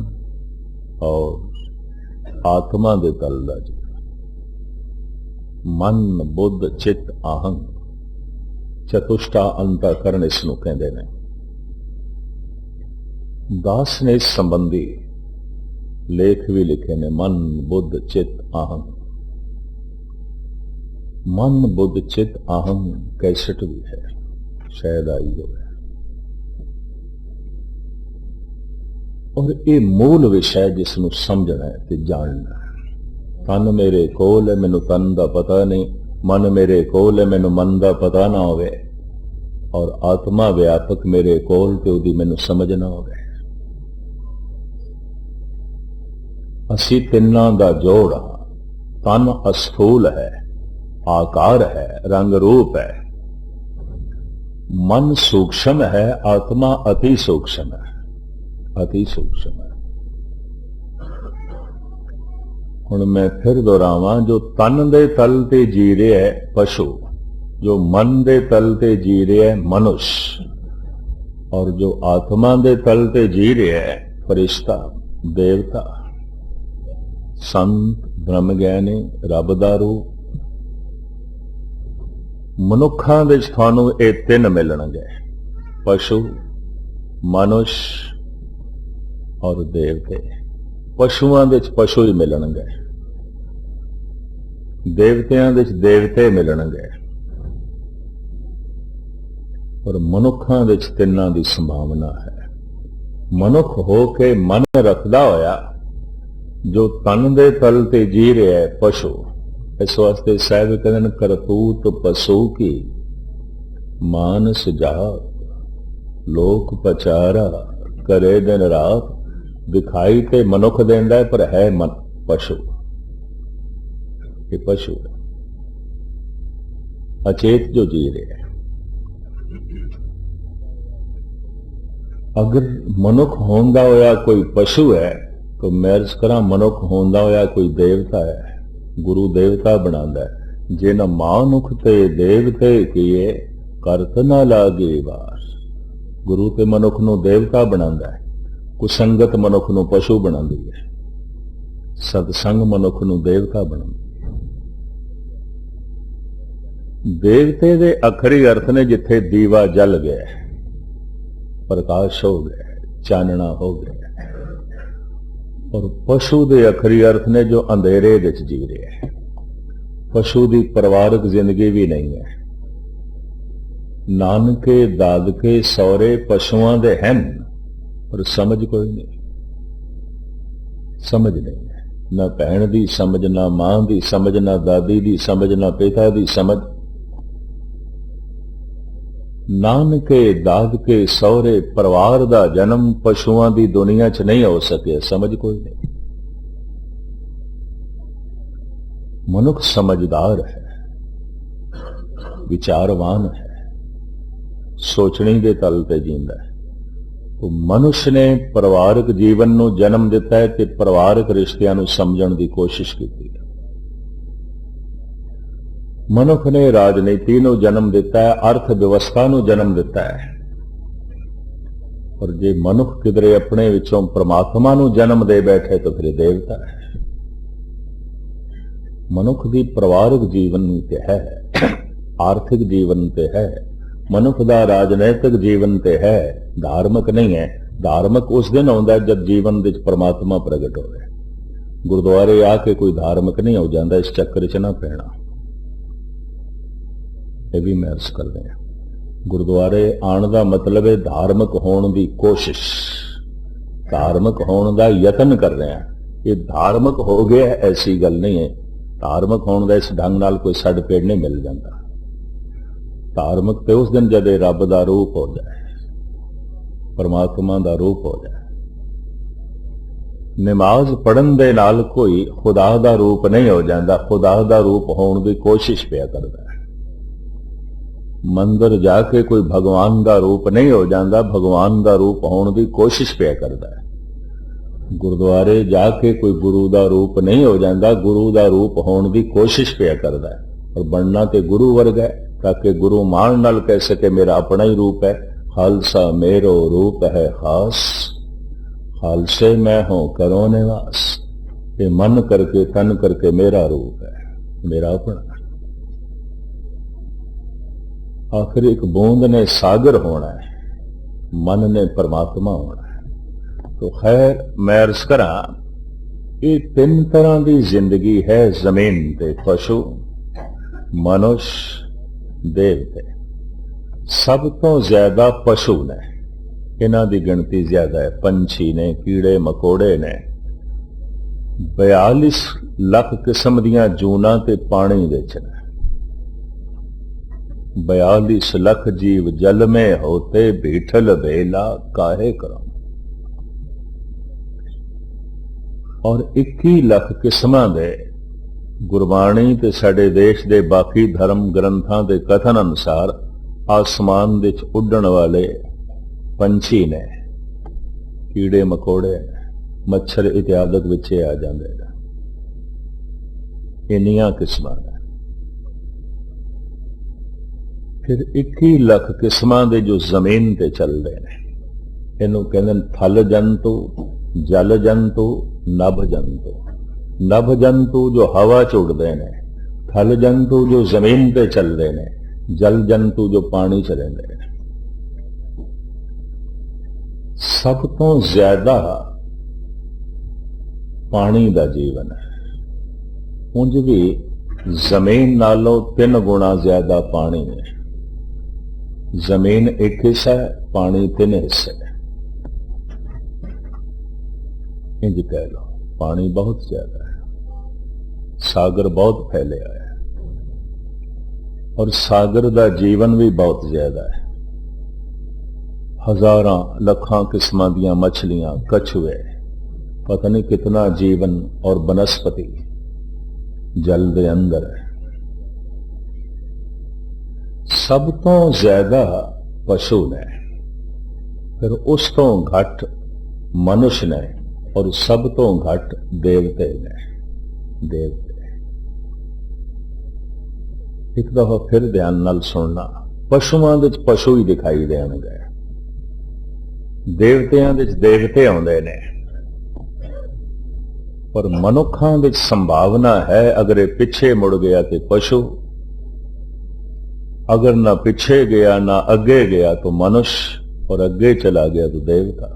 ਔਰ ਆਤਮਾ ਦੇ ਤਲ ਦਾ ਜੀਵਨ ਮਨ ਬੁੱਧ ਚਿੱਤ ਆਹੰਗ ਚਤੁਸ਼ਟਾ ਅੰਤਕਰਨ ਇਸ ਨੂੰ ਕਹਿੰਦੇ ਨੇ ਦਾਸ ਨੇ ਇਸ ਸੰਬੰਧੀ ਲੇਖ ਵੀ ਲਿਖੇ ਨੇ ਮਨ ਬੁੱਧ ਚਿੱਤ ਆਹੰਗ ਮਨ ਬੁੱਧ ਚਿੱਤ ਆਹੰਗ ਕੈਸਟ ਵੀ ਹੈ ਸ਼ਾਇਦ ਆਈ ਹੋਵੇ। ਔਰ ਇਹ ਮੂਲ ਵਿਸ਼ਾ ਜਿਸ ਨੂੰ ਸਮਝਣਾ ਹੈ ਤੇ ਜਾਣਨਾ ਹੈ। ਤਨ ਮੇਰੇ ਕੋਲ ਹੈ, ਮੈਨੂੰ ਤਨ ਦਾ ਪਤਾ ਨਹੀਂ। ਮਨ ਮੇਰੇ ਕੋਲ ਹੈ, ਮੈਨੂੰ ਮਨ ਦਾ ਪਤਾ ਨਾ ਹੋਵੇ। ਔਰ ਆਤਮਾ ਵਿਆਪਕ ਮੇਰੇ ਕੋਲ ਤੇ ਉਹਦੀ ਮੈਨੂੰ ਸਮਝ ਨਾ ਹੋਵੇ। ਅਸੀਂ ਤਿੰਨਾਂ ਦਾ ਜੋੜ ਹਾਂ। ਤਨ ਅਸਥੂਲ ਹੈ, ਆਕਾਰ ਹੈ, ਰੰਗ ਰੂਪ ਹੈ। ਮਨ ਸੂਖਸ਼ਮ ਹੈ, ਆਤਮਾ ਅਤੀ ਸੂਖਸ਼ਮ ਹੈ। ਅਤੀ ਸੂਖਸ਼ਮ ਹੈ। ਹੁਣ ਮੈਂ ਫਿਰ ਦੁਹਰਾਵਾਂ, ਜੋ ਤਨ ਦੇ ਤਲ ਤੇ ਜੀ ਰਿਹਾ ਹੈ, ਪਸ਼ੂ। ਜੋ ਮਨ ਦੇ ਤਲ ਤੇ ਜੀ ਰਿਹਾ ਹੈ, ਮਨੁਸ਼। ਔਰ ਜੋ ਆਤਮਾ ਦੇ ਤਲ ਤੇ ਜੀ ਰਿਹਾ ਹੈ, ਫਰਿਸ਼ਤਾ, ਦੇਵਤਾ। ਸੰਤ ਬ੍ਰਹਮ ਗਿਆਨੀ ਰੱਬ ਦਾ ਮਨੁੱਖਾਂ ਵਿੱਚ ਤੁਹਾਨੂੰ ਇਹ ਤਿੰਨ ਮਿਲਣਗੇ। ਪਸ਼ੂ, ਮਨੁਸ਼ ਔਰ ਦੇਵਤੇ। ਪਸ਼ੂਆਂ ਵਿੱਚ ਪਸ਼ੂ ਹੀ ਮਿਲਣਗੇ। ਦੇਵਤਿਆਂ ਵਿੱਚ ਦੇਵਤੇ ਮਿਲਣਗੇ। ਪਰ ਮਨੁੱਖਾਂ ਵਿੱਚ ਤਿੰਨਾਂ ਦੀ ਸੰਭਾਵਨਾ ਹੈ। ਮਨੁੱਖ ਹੋ ਕੇ ਮਨ ਰੱਖਦਾ ਹੋਇਆ, ਜੋ ਤਨ ਦੇ ਤਲ ਤੇ ਜੀ ਰਿਹਾ ਹੈ, ਪਸ਼ੂ। ਇਸ ਵਾਸਤੇ ਸਾਹਿਬ ਕਹਿੰਦੇ ਨੇ, ਕਰਤੂਤ ਪਸ਼ੂ ਕੀ? ਮਾਨ ਜਾਤ। ਲੋਕ ਪਚਾਰਾ। ਕਰੇ ਦਿਨ ਰਾਤ। ਦਿਖਾਈ ਤੇ ਮਨੁੱਖ ਦਿੰਦਾ ਹੈ, ਪਰ ਹੈ ਮਨ ਪਸ਼ੂ। ਇਹ ਪਸ਼ੂ ਅਚੇਤ ਜੋ ਜੀ ਰਿਹਾ ਅਗਰ ਮਨੁੱਖ ਹੁੰਦਾ ਹੋਇਆ ਕੋਈ ਪਸ਼ੂ ਹੈ, ਤਾਂ ਮੈਰਜ ਕਰਾਂ, ਮਨੁੱਖ ਹੁੰਦਾ ਹੋਇਆ ਕੋਈ ਦੇਵਤਾ ਹੈ। ਗੁਰੂ ਦੇਵਤਾ ਬਣਾਉਂਦਾ ਹੈ। ਜੇ ਨਾ ਮਾਨੁਖ ਤੇ ਦੇਵਤੇ ਕੀਏ, ਕਰਤ ਨਾ ਲਾਗੇ ਵਾਰ ਗੁਰੂ ਤੇ ਮਨੁੱਖ ਨੂੰ ਦੇਵਤਾ ਬਣਾਉਂਦਾ ਹੈ। ਕੁਸੰਗਤ ਮਨੁੱਖ ਨੂੰ ਪਸ਼ੂ ਬਣਾਉਂਦੀ ਹੈ। ਸਤਸੰਗ ਮਨੁੱਖ ਨੂੰ ਦੇਵਤਾ ਬਣਾਉਂਦਾ ਦੇਵਤੇ ਦੇ ਅਖਰੀ ਅਰਥ ਨੇ ਜਿੱਥੇ ਦੀਵਾ ਜਲ ਗਿਆ ਪ੍ਰਕਾਸ਼ ਹੋ ਗਿਆ ਚਾਨਣਾ ਹੋ ਗਿਆ ਔਰ ਪਸ਼ੂ ਦੇ ਅਖਰੀ ਅਰਥ ਨੇ ਜੋ ਅੰਧੇਰੇ ਵਿੱਚ ਜੀ ਰਿਹਾ ਹੈ। ਪਸ਼ੂ ਦੀ ਪਰਿਵਾਰਕ ਜ਼ਿੰਦਗੀ ਵੀ ਨਹੀਂ ਹੈ। ਨਾਨਕੇ, ਦਾਦਕੇ ਸੌਰੇ ਪਸ਼ੂਆਂ ਦੇ ਹਨ, ਪਰ ਸਮਝ ਕੋਈ ਨਹੀਂ। ਸਮਝ ਨਹੀਂ ਹੈ। ਨਾ ਭੈਣ ਦੀ ਸਮਝ, ਨਾ ਮਾਂ ਦੀ ਸਮਝ, ਨਾ ਦਾਦੀ ਦੀ ਸਮਝ, ਨਾ ਪਿਤਾ ਦੀ ਸਮਝ। ਨਾਨਕੇ, ਦਾਦਕੇ, ਸਹੁਰੇ, ਪਰਿਵਾਰ ਦਾ ਜਨਮ ਪਸ਼ੂਆਂ ਦੀ ਦੁਨੀਆ 'ਚ ਨਹੀਂ ਹੋ ਸਕਿਆ, ਸਮਝ ਕੋਈ ਨਹੀਂ। ਮਨੁੱਖ ਸਮਝਦਾਰ ਹੈ, ਵਿਚਾਰਵਾਨ ਹੈ, ਸੋਚਣੀ ਦੇ ਤਲ ਤੇ ਜੀਂਦਾ ਹੈ। ਉਹ ਮਨੁੱਖ ਨੇ ਪਰਿਵਾਰਕ ਜੀਵਨ ਨੂੰ ਜਨਮ ਦਿੱਤਾ ਹੈ ਤੇ ਪਰਿਵਾਰਕ ਰਿਸ਼ਤਿਆਂ ਨੂੰ ਸਮਝਣ ਦੀ ਕੋਸ਼ਿਸ਼ ਕੀਤੀ। ਮਨੁੱਖ ਨੇ ਰਾਜਨੀਤੀ ਨੂੰ ਜਨਮ ਦਿੱਤਾ ਹੈ, ਅਰਥ ਵਿਵਸਥਾ ਨੂੰ ਜਨਮ ਦਿੱਤਾ ਹੈ। ਪਰ ਜੇ ਮਨੁੱਖ ਕਿਧਰੇ ਆਪਣੇ ਵਿੱਚੋਂ ਪ੍ਰਮਾਤਮਾ ਨੂੰ ਜਨਮ ਦੇ ਬੈਠੇ ਤਾਂ ਫਿਰ ਦੇਵਤਾ ਹੈ। ਮਨੁੱਖ ਦੀ ਪਰਿਵਾਰਕ ਜੀਵਨ ਤੇ ਹੈ, ਆਰਥਿਕ ਜੀਵਨ ਤੇ ਹੈ, ਮਨੁੱਖ ਦਾ ਰਾਜਨੀਤਿਕ ਜੀਵਨ ਤੇ ਹੈ, ਧਾਰਮਿਕ ਨਹੀਂ ਹੈ। ਧਾਰਮਿਕ ਉਸ ਦਿਨ ਆਉਂਦਾ ਜਦ ਜੀਵਨ ਵਿੱਚ ਪ੍ਰਮਾਤਮਾ ਪ੍ਰਗਟ ਹੋਵੇ। ਗੁਰਦੁਆਰੇ ਆ ਕੇ ਕੋਈ ਧਾਰਮਿਕ ਨਹੀਂ ਹੋ ਜਾਂਦਾ, ਇਸ ਚੱਕਰ 'ਚ ਨਾ ਪੈਣਾ। ਇਹ ਵੀ ਮਹਿਸੂਸ ਅਰਜ਼ ਕਰ ਰਿਹਾ ਗੁਰਦੁਆਰੇ ਆਉਣ ਦਾ ਮਤਲਬ ਹੈ ਧਾਰਮਿਕ ਹੋਣ ਦੀ ਕੋਸ਼ਿਸ਼। ਧਾਰਮਿਕ ਹੋਣ ਦਾ ਯਤਨ ਕਰ ਰਿਹਾ ਇਹ ਧਾਰਮਿਕ ਹੋ ਗਿਆ, ਐਸੀ ਗੱਲ ਨਹੀਂ ਹੈ। ਧਾਰਮਿਕ ਹੋਣ ਦਾ ਇਸ ਢੰਗ ਨਾਲ ਕੋਈ ਸੱਡ ਪੇੜ ਨਹੀਂ ਮਿਲ ਜਾਂਦਾ। ਧਾਰਮਿਕ ਤੇ ਉਸ ਦਿਨ ਜਦ ਇਹ ਰੱਬ ਦਾ ਰੂਪ ਹੋ ਜਾਏ, ਪਰਮਾਤਮਾ ਦਾ ਰੂਪ ਹੋ ਜਾਏ, ਨਮਾਜ਼ ਪੜਨ ਦੇ ਨਾਲ ਕੋਈ ਖੁਦਾ ਦਾ ਰੂਪ ਨਹੀਂ ਹੋ ਜਾਂਦਾ। ਖੁਦਾ ਦਾ ਰੂਪ ਹੋਣ ਦੀ ਕੋਸ਼ਿਸ਼ ਪਿਆ ਕਰਦਾ। ਮੰਦਰ ਜਾ ਕੇ ਕੋਈ ਭਗਵਾਨ ਦਾ ਰੂਪ ਨਹੀਂ ਹੋ ਜਾਂਦਾ, ਭਗਵਾਨ ਦਾ ਰੂਪ ਹੋਣ ਦੀ ਕੋਸ਼ਿਸ਼ ਪਿਆ ਕਰਦਾ ਹੈ। ਗੁਰਦੁਆਰੇ ਜਾ ਕੇ ਕੋਈ ਗੁਰੂ ਦਾ ਰੂਪ ਨਹੀਂ ਹੋ ਜਾਂਦਾ, ਗੁਰੂ ਦਾ ਰੂਪ ਹੋਣ ਦੀ ਕੋਸ਼ਿਸ਼ ਪਿਆ ਕਰਦਾ ਹੈ। ਔਰ ਬਣਨਾ ਤੇ ਗੁਰੂ ਵਰਗਾ ਹੈ, ਤਾਂ ਕਿ ਗੁਰੂ ਮਾਣ ਨਾਲ ਕਹਿ ਸਕੇ, ਮੇਰਾ ਆਪਣਾ ਹੀ ਰੂਪ ਹੈ। ਖਾਲਸਾ ਮੇਰੋ ਰੂਪ ਹੈ ਖਾਸ। ਖਾਲਸੇ ਮੈਂ ਹੂੰ, ਕਰੋ ਨਿਵਾਸ। ਇਹ ਮਨ ਕਰਕੇ, ਤਨ ਕਰਕੇ ਮੇਰਾ ਰੂਪ ਹੈ। ਮੇਰਾ ਆਪਣਾ ਆਖਿਰ ਇੱਕ ਬੂੰਦ ਨੇ ਸਾਗਰ ਹੋਣਾ ਹੈ, ਮਨ ਨੇ ਪਰਮਾਤਮਾ ਹੋਣਾ ਹੈ। ਤੋ ਖੈਰ, ਮੈਂ ਅਰਜ਼ ਕਰਾਂ, ਇਹ ਤਿੰਨ ਤਰ੍ਹਾਂ ਦੀ ਜ਼ਿੰਦਗੀ ਹੈ ਜ਼ਮੀਨ ਤੇ ਪਸ਼ੂ, ਮਨੁਸ਼ ਦੇਵਤੇ ਸਭ ਤੋਂ ਜ਼ਿਆਦਾ ਪਸ਼ੂ ਨੇ। ਇਹਨਾਂ ਦੀ ਗਿਣਤੀ ਜ਼ਿਆਦਾ ਹੈ। ਪੰਛੀ ਨੇ, ਕੀੜੇ ਮਕੋੜੇ ਨੇ। 42 ਲੱਖ ਕਿਸਮ ਦੀਆਂ ਜੂਨਾਂ ਤੇ ਪਾਣੀ ਵਿੱਚ ਨੇ। 42 ਲੱਖ ਜੀਵ ਜਲ ਮੇ ਹੋਤੇ ਬੀਠਲ ਵੇਲਾ ਕਾਹੇ ਕਰਮ ਔਰ 21 ਲੱਖ ਕਿਸਮਾਂ ਦੇ ਗੁਰਬਾਣੀ ਤੇ ਸਾਡੇ ਦੇਸ਼ ਦੇ ਬਾਕੀ ਧਰਮ ਗ੍ਰੰਥਾਂ ਦੇ ਕਥਨ ਅਨੁਸਾਰ ਆਸਮਾਨ ਵਿੱਚ ਉੱਡਣ ਵਾਲੇ ਪੰਛੀ ਨੇ। ਕੀੜੇ ਮਕੌੜੇ, ਮੱਛਰ ਇਤਿਆਦਿਕ ਵਿੱਚ ਆ ਜਾਂਦੇ ਨੇ। ਇੰਨੀਆਂ ਕਿਸਮਾਂ ਨੇ। ਫਿਰ 21 ਲੱਖ ਕਿਸਮਾਂ ਦੇ ਜੋ ਜ਼ਮੀਨ ਤੇ ਚੱਲਦੇ ਨੇ, ਇਹਨੂੰ ਕਹਿੰਦੇ ਨੇ ਥਲ ਜੰਤੂ, ਜਲ ਜੰਤੂ, ਨਭ ਜੰਤੂ। ਨਭ ਜੰਤੂ ਜੋ ਹਵਾ ਚ ਉੱਡਦੇ ਨੇ, ਥਲ ਜੰਤੂ ਜੋ ਜ਼ਮੀਨ ਤੇ ਚੱਲਦੇ ਨੇ, ਜਲ ਜੰਤੂ ਜੋ ਪਾਣੀ ਚ ਰਹਿੰਦੇ ਨੇ। ਸਭ ਤੋਂ ਜ਼ਿਆਦਾ ਪਾਣੀ ਦਾ ਜੀਵਨ ਹੈ। ਉਂਝ ਵੀ ਜ਼ਮੀਨ ਨਾਲੋਂ ਤਿੰਨ ਗੁਣਾ ਜ਼ਿਆਦਾ ਪਾਣੀ ਹੈ। ਜ਼ਮੀਨ ਇੱਕ ਹਿੱਸਾ ਹੈ ਪਾਣੀ ਤਿੰਨ ਹਿੱਸੇ। ਹੈ ਇੰਜ ਕਹਿ ਲਓ, ਪਾਣੀ ਬਹੁਤ ਜ਼ਿਆਦਾ ਹੈ, ਸਾਗਰ ਬਹੁਤ ਫੈਲਿਆ ਹੈ, ਔਰ ਸਾਗਰ ਦਾ ਜੀਵਨ ਵੀ ਬਹੁਤ ਜ਼ਿਆਦਾ ਹੈ। ਹਜ਼ਾਰਾਂ ਲੱਖਾਂ ਕਿਸਮਾਂ ਦੀਆਂ ਮੱਛਲੀਆਂ ਕਛੂਏ ਪਤਾ ਨਹੀਂ ਕਿਤਨਾ ਜੀਵਨ ਔਰ ਬਨਸਪਤੀ ਜਲ ਦੇ ਅੰਦਰ ਹੈ। ਸਭ ਤੋਂ ਜ਼ਿਆਦਾ ਪਸ਼ੂ ਨੇ। ਫਿਰ ਉਸ ਤੋਂ ਘੱਟ ਮਨੁਸ਼ ਨੇ ਔਰ ਸਭ ਤੋਂ ਘੱਟ ਦੇਵਤੇ ਨੇ। ਦੇਵਤੇ। ਇੱਕ ਦਫਾ ਫਿਰ ਧਿਆਨ ਨਾਲ ਸੁਣਨਾ। ਪਸ਼ੂਆਂ ਵਿੱਚ ਪਸ਼ੂ ਹੀ ਦਿਖਾਈ ਦੇਣਗੇ। ਦੇਵਤਿਆਂ ਵਿੱਚ ਦੇਵਤੇ ਆਉਂਦੇ ਨੇ। ਪਰ ਮਨੁੱਖਾਂ ਵਿੱਚ ਸੰਭਾਵਨਾ ਹੈ, ਅਗਰ ਇਹ ਪਿੱਛੇ ਮੁੜ ਗਿਆ ਤੇ ਪਸ਼ੂ ਅਗਰ ਨਾ ਪਿੱਛੇ ਗਿਆ, ਨਾ ਅੱਗੇ ਗਿਆ ਤਾਂ ਮਨੁਸ਼ ਔਰ ਅੱਗੇ ਚਲਾ ਗਿਆ ਤਾਂ ਦੇਵਤਾ।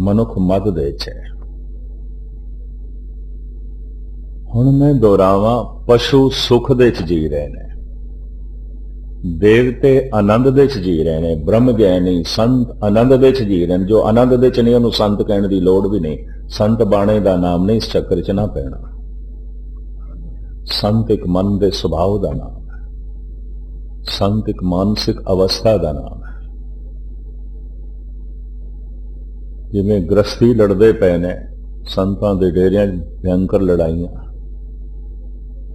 ਮਨੁੱਖ ਮਦ ਦੇ ਚ ਹੈ। ਹੁਣ ਮੈਂ ਦੁਹਰਾਵਾਂ, ਪਸ਼ੂ ਸੁਖ ਦੇ ਚ ਜੀ ਰਹੇ ਨੇ। ਦੇਵਤੇ ਆਨੰਦ ਦੇ ਚ ਜੀ ਰਹੇ ਨੇ। ਬ੍ਰਹਮ ਗਿਆਨੀ ਸੰਤ ਆਨੰਦ ਦੇ ਚ ਜੀ ਰਹੇ ਨੇ। ਜੋ ਆਨੰਦ ਦੇ ਚ ਨਹੀਂ, ਉਹਨੂੰ ਸੰਤ ਕਹਿਣ ਦੀ ਲੋੜ ਵੀ ਨਹੀਂ। ਸੰਤ ਬਾਣੇ ਦਾ ਨਾਮ ਨਹੀਂ, ਇਸ ਚੱਕਰ ਚ ਨਾ ਪੈਣਾ। ਸੰਤ ਇੱਕ ਮਨ ਦੇ ਸੁਭਾਅ ਦਾ ਨਾਮ ਸੰਤ ਇੱਕ ਮਾਨਸਿਕ ਅਵਸਥਾ ਦਾ ਨਾਮ ਹੈ। ਜਿਵੇਂ ਗ੍ਰਸਤੀ ਲੜਦੇ ਪਏ ਨੇ, ਸੰਤਾਂ ਦੇ ਡੇਰਿਆਂ 'ਚ ਭਿਆਨਕ ਲੜਾਈਆਂ।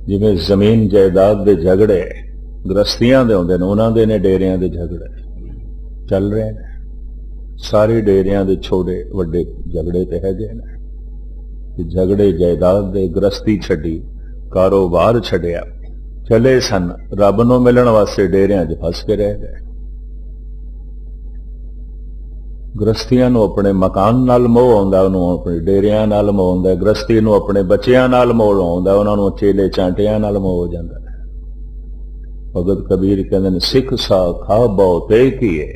ਜਿਵੇਂ ਜ਼ਮੀਨ ਜਾਇਦਾਦ ਦੇ ਝਗੜੇ ਗ੍ਰਸਤੀਆਂ ਦੇ ਹੁੰਦੇ ਨੇ, ਉਹਨਾਂ ਦੇ ਨੇ ਡੇਰਿਆਂ ਦੇ ਝਗੜੇ ਚੱਲ ਰਹੇ ਨੇ। ਸਾਰੇ ਡੇਰਿਆਂ ਦੇ ਛੋਟੇ ਵੱਡੇ ਝਗੜੇ ਤੇ ਹੈਗੇ ਨੇ। ਤੇ ਝਗੜੇ ਜਾਇਦਾਦ ਦੇ ਗ੍ਰਸਤੀ ਛੱਡੀ, ਕਾਰੋਬਾਰ ਛੱਡਿਆ। ਚਲੇ ਸਨ। ਰੱਬ ਨੂੰ ਮਿਲਣ ਵਾਸਤੇ ਡੇਰਿਆਂ 'ਚ ਫਸ ਕੇ ਰਹਿ ਗਏ। ਗ੍ਰਸਤੀਆਂ ਨੂੰ ਆਪਣੇ ਮਕਾਨ ਨਾਲ ਮੋਹ ਆਉਂਦਾ, ਉਹਨੂੰ ਆਪਣੇ ਡੇਰਿਆਂ ਨਾਲ ਮੋਹ ਆਉਂਦਾ। ਗ੍ਰਸਤੀ ਨੂੰ ਆਪਣੇ ਬੱਚਿਆਂ ਨਾਲ ਮੋਹ ਆਉਂਦਾ ਉਹਨਾਂ ਨੂੰ ਚੇਲੇ ਚਾਂਟਿਆਂ ਨਾਲ ਮੋਹ ਹੋ ਜਾਂਦਾ। ਭਗਤ ਕਬੀਰ ਕਹਿੰਦੇ ਨੇ, ਸਿੱਖ ਸਾ ਖਾ ਬਹੁਤੇ ਕੀਏ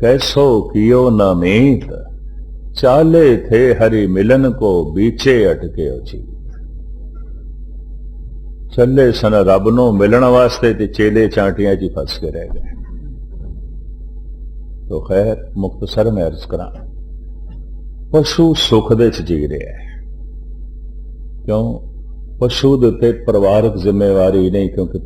ਕੈਸੋ ਕੀਓ ਨਾ ਮੀਤ। ਚਾਲੇ ਥੇ ਹਰੀ ਮਿਲਨ ਕੋ ਬੀਚੇ ਅਟਕੇ ਉਚੀ। ਚੱਲੇ ਸਨ ਰੱਬ ਨੂੰ ਮਿਲਣ ਵਾਸਤੇ ਤੇ ਚੇਲੇ ਚਾਂਟੀਆਂ 'ਚ ਹੀ ਫਸ ਕੇ ਰਹਿ ਗਏ। ਤੋ ਖੈਰ ਮੁਖਤਸਰ ਮੈਂ ਅਰਜ਼ ਕਰਾਂ, ਪਸ਼ੂ ਸੁਖ ਦੇ ਚ ਜੀ ਰਿਹਾ ਹੈ। ਕਿਉਂ? ਪਸ਼ੂ ਦੇ ਉੱਤੇ ਪਰਿਵਾਰਕ ਜ਼ਿੰਮੇਵਾਰੀ ਨਹੀਂ, ਕਿਉਂਕਿ